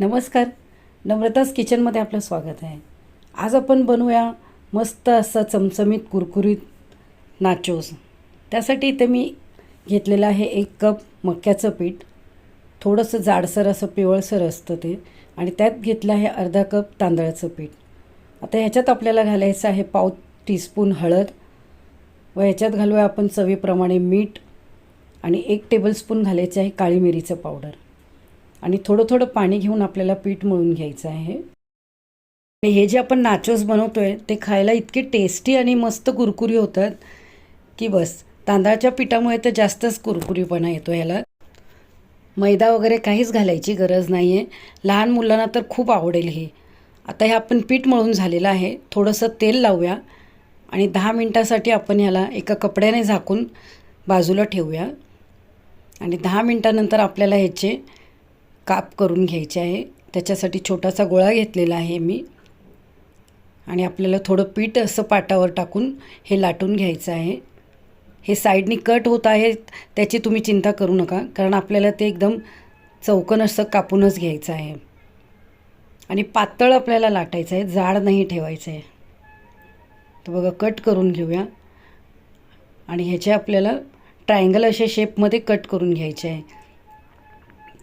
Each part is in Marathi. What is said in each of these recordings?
नमस्कार. नम्रताच किचनमध्ये आपलं स्वागत आहे. आज आपण बनवूया मस्त असं चमचमीत कुरकुरीत नाचोस त्यासाठी इथे मी घेतलेलं आहे एक कप मक्याचं पीठ. थोडंसं जाडसर असं पिवळसर असतं ते. आणि त्यात घेतलं आहे अर्धा कप तांदळाचं पीठ. आता ह्याच्यात आपल्याला घालायचं आहे पाव टीस्पून हळद. व ह्याच्यात घालूया आपण चवीप्रमाणे मीठ. आणि एक टेबलस्पून घालायचं आहे काळी मिरीचं पावडर. आणि थोडं थोडं पाणी घेऊन आपल्याला पीठ मळून घ्यायचं आहे. आणि हे जे आपण नाचोस बनवतो आहे ते खायला इतके टेस्टी आणि मस्त कुरकुरी होतात की बस तांदळाच्या पिठामुळे तर जास्तच कुरकुरीपणा येतो ह्याला मैदा वगैरे काहीच घालायची गरज नाही आहे लहान मुलांना तर खूप आवडेल हे. आता हे आपण पीठ मळून झालेलं आहे. थोडंसं तेल लावूया आणि दहा मिनटासाठी आपण ह्याला एका कपड्याने झाकून बाजूला ठेवूया. आणि दहा मिनटानंतर आपल्याला ह्याचे काप करून घ्यायचे आहे. त्याच्यासाठी छोटासा गोळा घेतलेला आहे मी. आणि आपल्याला थोडं पीठ असं पाटावर टाकून हे लाटून घ्यायचं आहे. हे साईडनी कट होत आहे त्याची तुम्ही चिंता करू नका कारण आपल्याला ते एकदम चौकन असं कापूनच घ्यायचं आहे. आणि पातळ आपल्याला लाटायचं आहे जाड नाही ठेवायचं आहे. तर बघा कट करून घेऊया. आणि ह्याचे आपल्याला ट्रायंगल अशा शेपमध्ये कट करून घ्यायचे आहे.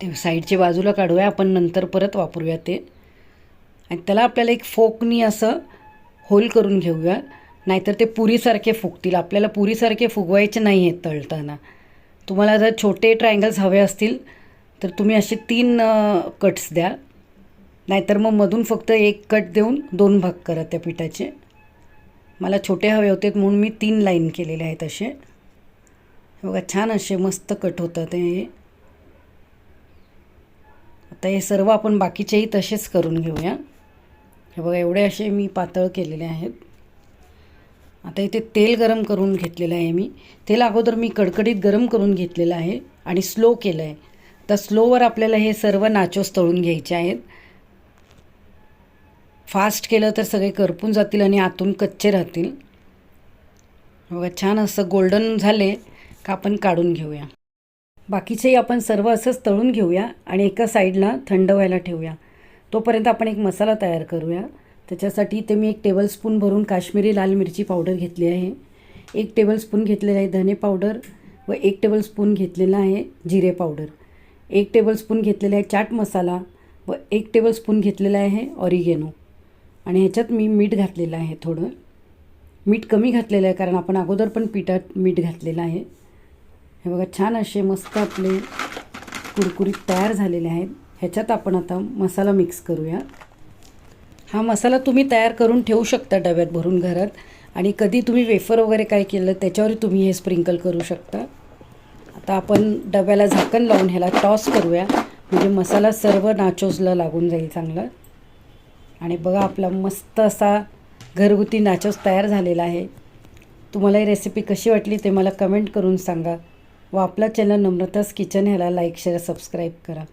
ते साईडच्या बाजूला काढूया आपण नंतर परत वापरूया ते. आणि त्याला आपल्याला एक फोकनी असं होल करून घेऊया नाहीतर ते पुरीसारखे फुगतील. आपल्याला पुरीसारखे फुगवायचे नाही आहेत तळताना. तुम्हाला जर छोटे ट्रायंगल्स हवे असतील तर तुम्ही असे तीन कट्स द्या. नाहीतर मग मधून फक्त एक कट देऊन दोन भाग करा त्या पिठाचे. मला छोटे हवे होते म्हणून मी तीन लाईन केलेले आहेत असे. बघा छान असे मस्त कट होतात हे. आता हे सर्व आपण बाकीचेही तसेच करून घेऊया. हे बघा एवढे असे मी पातळ केलेले आहेत. आता इथे तेल गरम करून घेतलेलं आहे मी. तेल अगोदर मी कडकडीत गरम करून घेतलेलं आहे आणि स्लो केलं आहे तर स्लोवर आपल्याला हे सर्व नाचोस तळून घ्यायचे आहेत. फास्ट केलं तर सगळे करपून जातील आणि आतून कच्चे राहतील. बघा छान असं गोल्डन झाले का आपण काढून घेऊया. बाकीचेही आपण सर्व असंच तळून घेऊया आणि एका साईडला थंड व्हायला ठेवूया. तोपर्यंत आपण एक मसाला तयार करूया. त्याच्यासाठी ते मी एक टेबलस्पून भरून काश्मीरी लाल मिरची पावडर घेतली आहे. एक टेबलस्पून घेतलेला आहे धने पावडर व एक टेबलस्पून घेतलेला आहे जिरे पावडर. एक टेबलस्पून घेतलेला आहे चाट मसाला व एक टेबलस्पून घेतलेला आहे ऑरिगेनो. आणि ह्याच्यात मी मीठ घातलेलं आहे थोडं. मीठ कमी घातलेलं आहे कारण आपण अगोदर पण पिठात मीठ घातलेलं आहे. हे बघा छान असे मस्त आपले कुरकुरीत तयार झालेले आहेत. ह्याच्यात आपण आता मसाला मिक्स करूया. हा मसाला तुम्ही तयार करून ठेवू शकता डब्यात भरून घरात. आणि कधी तुम्ही वेफर वगैरे काय केलं त्याच्यावर तुम्ही हे स्प्रिंकल करू शकता. आता आपण डब्याला झाकण लावून ह्याला टॉस करूया. म्हणजे मसाला सर्व नाचोसला लागून जाईल चांगलं. आणि बघा आपला मस्त असा घरगुती नाचोस तयार झालेला आहे. तुम्हाला ही रेसिपी कशी वाटली ते मला कमेंट करून सांगा. व आपला चॅनल नम्रतास किचन ह्याला लाईक शेअर सबस्क्राईब करा.